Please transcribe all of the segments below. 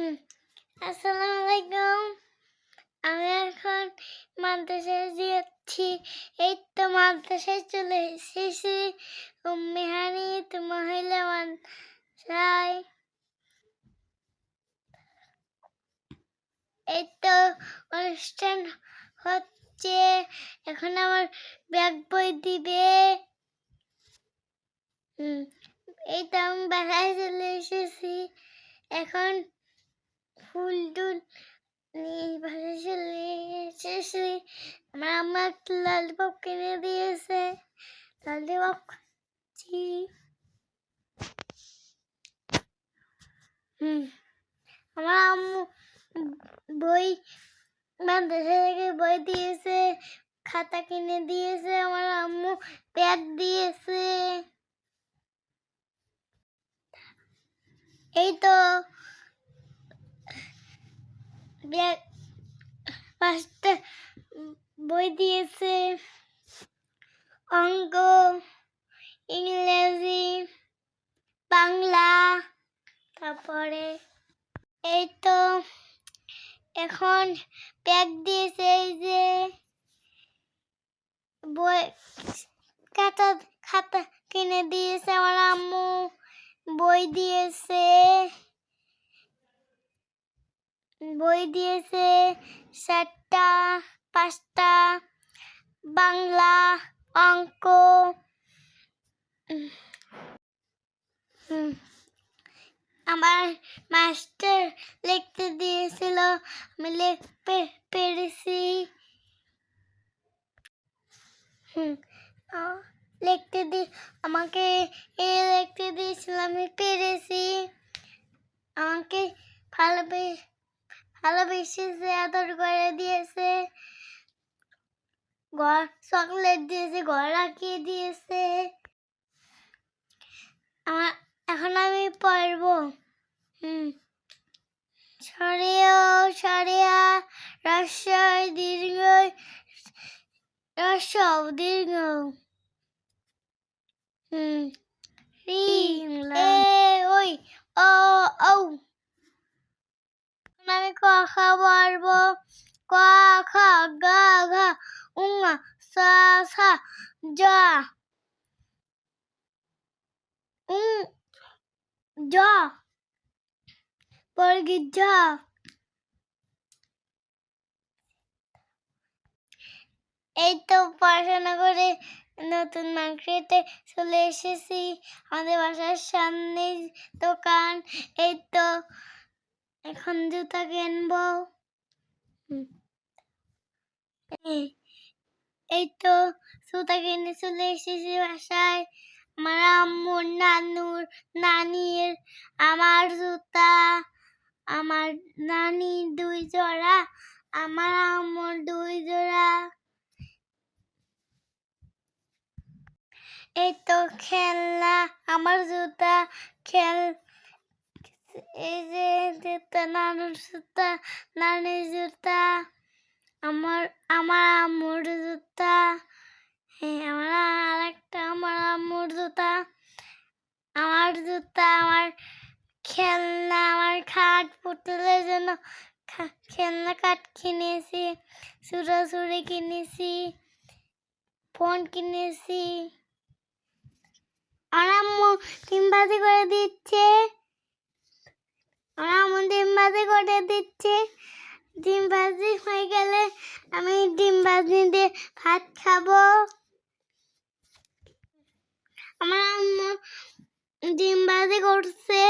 আসসালামু আলাইকুম আমি এখন মাদ্রাসায় যাচ্ছি। এই তো মাদ্রাসায় চলে এসেছি। মেহানি তো মহিলা মাদ্রাসায়। এই তো অনুষ্ঠান হচ্ছে। এখন আমার ব্যাগ বই দিবে। এই তো আমি বাসায় চলে এসেছি। এখন ফুল টুল নিয়ে আমার আম্মা একটা লালপপ কিনে দিয়েছে। লালপপ খাচ্ছি হুম, আমার আম্মু বই মাদ্রাসা থেকে বই দিয়েছে, খাতা কিনে দিয়েছে, আমার আম্মু ব্যাগ দিয়েছে। এই তো পাঁচটা বই দিয়েছে অঙ্ক ইংরেজি বাংলা তারপরে এই তো এখন ব্যাগ দিয়েছে এই যে বই খাতা খাতা কিনে দিয়েছে আমার আম্মু বই দিয়েছে বই দিয়েছে চারটা পাঁচটা, বাংলা, অঙ্ক। আমার মাস্টার লিখতে দিয়েছিল, আমি লিখতে পেরেছি। লিখতে দি, আমাকে এ লিখতে দিয়েছিল, আমি পেরেছি। আমাকে ভালোবেসে ভালোবেসেছে, আদর করে দিয়েছে ঘর চকলেট দিয়েছে ঘর রাখিয়ে দিয়েছে। আমার, এখন আমি পড়ব। হুম। সরিয়া সরিয়া রস্যই দীর্ঘ রস্য দীর্ঘ। হুম। রি এ ওই, ও ও এখন আমি ক খা গা ঘা যা। পরগি যা। এই তো পড়াশোনা করে নতুন মার্কেটে চলে এসেছি। আমাদের বাসার সামনে দোকান। এই তো এখন জুতা কিনবো। এই তো জুতা কিনে চলে এসেছি বাসায়। আমার আম্মুর নানুর নানির আমার জুতা, আমার নানির দুই জোড়া, আমার আম্মুর দুই জোড়া। এই তো খেলনা, আমার জুতা, খেল এই যে নানুর জুতা নানির জুতা আমার আমার আম্মুর জুতা আমার আরেকটা আমার আম্মুর জুতা আমার জুতা আমার খেলনা আমার খাট পুতুলের জন্য খেলনা কাঠ কিনেছি চুরি কিনেছি ফোন কিনেছি আমার আম্মু ডিম করে দিচ্ছে আমার আম্মু ডিম ভাজি করে দিচ্ছে। ডিম ভাজি হয়ে গেলে আমি ডিম ভাজি দিয়ে ভাত খাব। আমার আম্মু ডিম ভাজি করছে।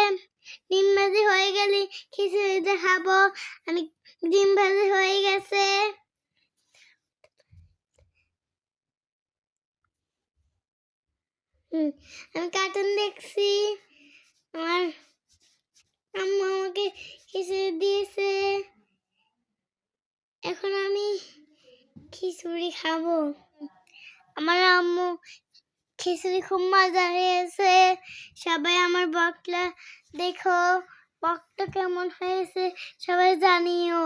ডিম ভাজি হয়ে গেলে খিচুড়ি দিয়ে খাব। আমি ডিম ভাজি হয়ে গেছে। আমি কার্টুন দেখছি। আমার আম্মু আমাকে খিচুড়ি দিয়েছে। এখন আমি খিচুড়ি খাব। আমার আম্মু খিচুড়ি খুব মজা হয়েছে। সবাই আমার বকলা দেখো, বকটা কেমন হয়েছে সবাই জানিও।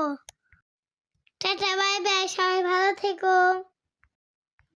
টাটা বাই বাই সবাই ভালো থেকো।